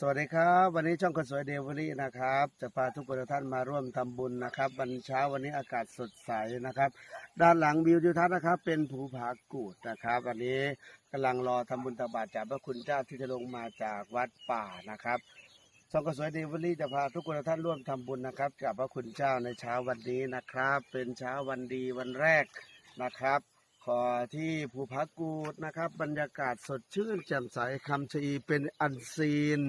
สวัสดีครับ วันนี้ช่องคนสวยเดลิเวอรี่นะครับ จะพาทุกคนท่านมาร่วมทำบุญนะครับวันเช้าวันนี้อากาศสดใสนะครับ ด้านหลังวิวทิวทัศน์นะครับเป็นภูผากูดนะครับ วันนี้กำลังรอทำบุญตบาตจากพระคุณเจ้าที่จะลงมาจากวัดป่านะครับช่องคนสวยเดลิเวอรี่จะพาทุกคนท่านร่วมทำบุญนะครับกับพระคุณเจ้าในเช้าวันนี้นะครับ เป็นเช้าวันดีวันแรกนะครับ ขอที่ภูผากูดนะครับ บรรยากาศสดชื่นแจ่มใสคำชะอีเป็นอันซีน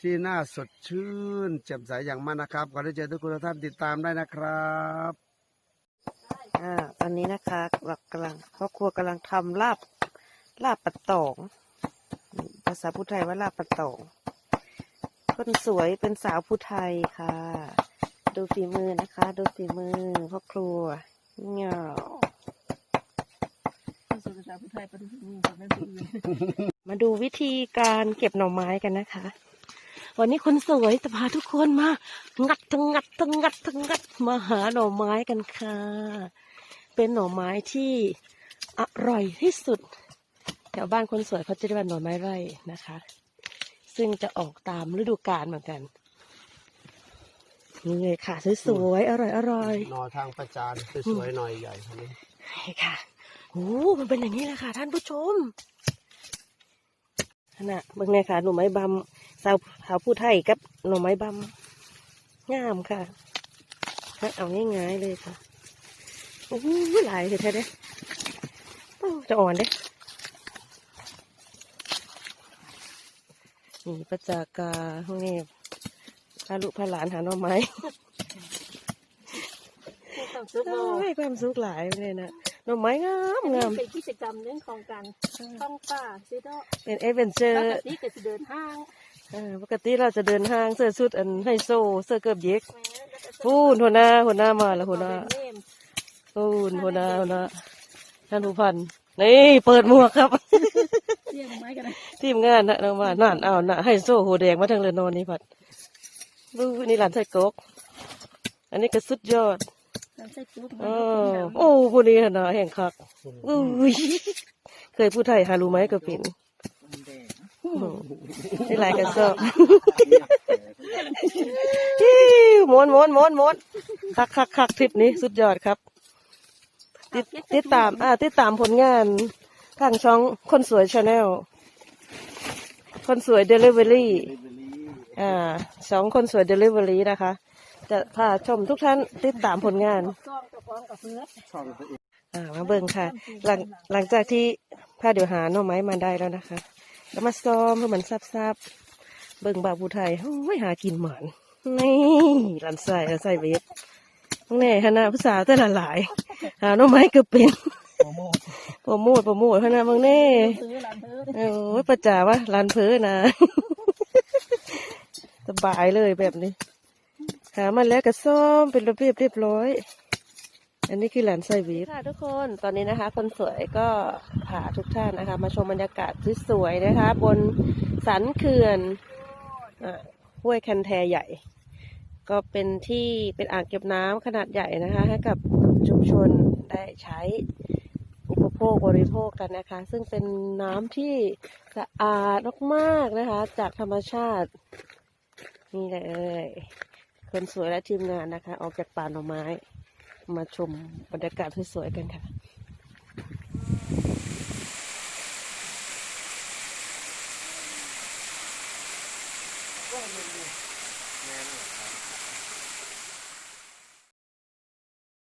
ที่น่าสดชื่นแจ่มใสอย่างมากนะครับขอได้เจอทุกคนท่านติดตามได้นะครับอ่าตอนนี้นะคะเรากำลังครอบครัวกำลังทำลาบลาบปัดตองภาษาพูไทยว่าลาบปัดตองคนสวยเป็นสาวผู้ไทยค่ะ ดูฝีมือนะคะ ดูฝีมือพ่อครัวเงาสุภาษาพุทธ ไทยประดุษมือของแม่ปีมาดูวิธีการเก็บหน่อไม้กันนะคะ วันนี้คนสวยจะพาทุกคนมา งัดทั้งงัดทั้งงัดทั้งงัดมาหาหน่อไม้กันค่ะ เป็นหน่อไม้ที่อร่อยที่สุด แถวบ้านคนสวยเขาจะเรียกว่าหน่อไม้ไร่นะคะ ซึ่งจะออกตามฤดูกาลเหมือนกันนี่เลยค่ะสวยๆอร่อยอร่อยนอทางประจานสวยๆหน่อยใหญ่ครับนี้ใช่ค่ะ โอ้มันเป็นอย่างนี้แหละค่ะ ท่านผู้ชมขณะเบิ่งเลยค่ะ หน่อไม้บำสาวสาวผู้ไทยกับหน่อไม้บำงามค่ะฮะเอาง่ายๆเลยค่ะโอ้โหหลายเลยแท้เด้โอ้จะอ่อนเด้นี่ประจากาห้องนี้พาลูกพาหลานหาหน่อไม้ความสุขโลกให้ความสุขหลายเลยนะ หน่อไม้งามงามเป็นกิจกรรมเรื่องของการท่องป่าซิโดเป็นเอเวนเจอปร์กติก็จะเดินห้างเออปกติเราจะเดินห้างเสื้อชุดอันไฮโซเสื้อเกือบเย็กแม้แล้วก็พูนหัวหน้าหัวหน้ามาแล้วหัวหน้าเล่มพูนหัวหน้าหัวหน้าท่านผู้พันนี่เปิดหมวกครับเรียกไม้กันนะทีมงานนะเรามานั่นเอาหน้าไฮโซหัวแดงมาทางเรือนนอนนี่พัดบูนี่หลานไส้กรอกอันนี้ก็สุดยอด น้ำใส่จุ๊บเออโอ้ผู้นี้นะแห่งคักอุ้ยเคยพูดไทยฮารู้ไหมก็เป็นอืมนี่หลายกระสอบฮิ้วม้วนม้วนม้วนม้วนคักคักคักทริปนี้สุดยอดครับ ติดติดตามอ่าติดตามผลงานทางช่องคนสวยชาแนลคนสวยเดลิเวอรี่อ่าสองคนสวยเดลิเวอรี่นะคะ จะพาชมทุกท่านติดตามผลงานซองกับพร้อมกับเพื่อช่องตัวเองอ่ามาเบิ่งค่ะ หลังหลังจากที่พาเดี๋ยวหาหน่อไม้มาได้แล้วนะคะ แล้วมาซ้อมให้มันซับๆเบิ่งบาวผู้ไทยโอ้ยหากินหมานนี่ลันใส่ลันใส่เวฟแน่คณะภาษาวแต่ละหลาย หาหน่อไม้ก็เป็นโปรโมทโปรโมทโมทคณะบางแน่ซื้อหลานเพื่อโอ้ยประจ่าวะลานเพอนะ สบายเลยแบบนี้ หามันแล้วก็ซ่อมเป็นระเบียบเรียบร้อย อันนี้คือหลานไซวีค่ะทุกคนตอนนี้นะคะ คนสวยก็พาทุกท่านนะคะ มาชมบรรยากาศสวยๆนะคะ บนสันเขื่อนอ่าห้วยคันแทใหญ่ ก็เป็นที่เป็นอ่างเก็บน้ำขนาดใหญ่นะคะ ให้กับชุมชนได้ใช้อุปโภคบริโภคกันนะคะ ซึ่งเป็นน้ำที่สะอาดมากๆนะคะ จากธรรมชาตินี่เลย คนสวยและทีมงานนะคะ ออกจากป่าหน่อไม้ มาชมบรรยากาศสวยๆกันค่ะแม่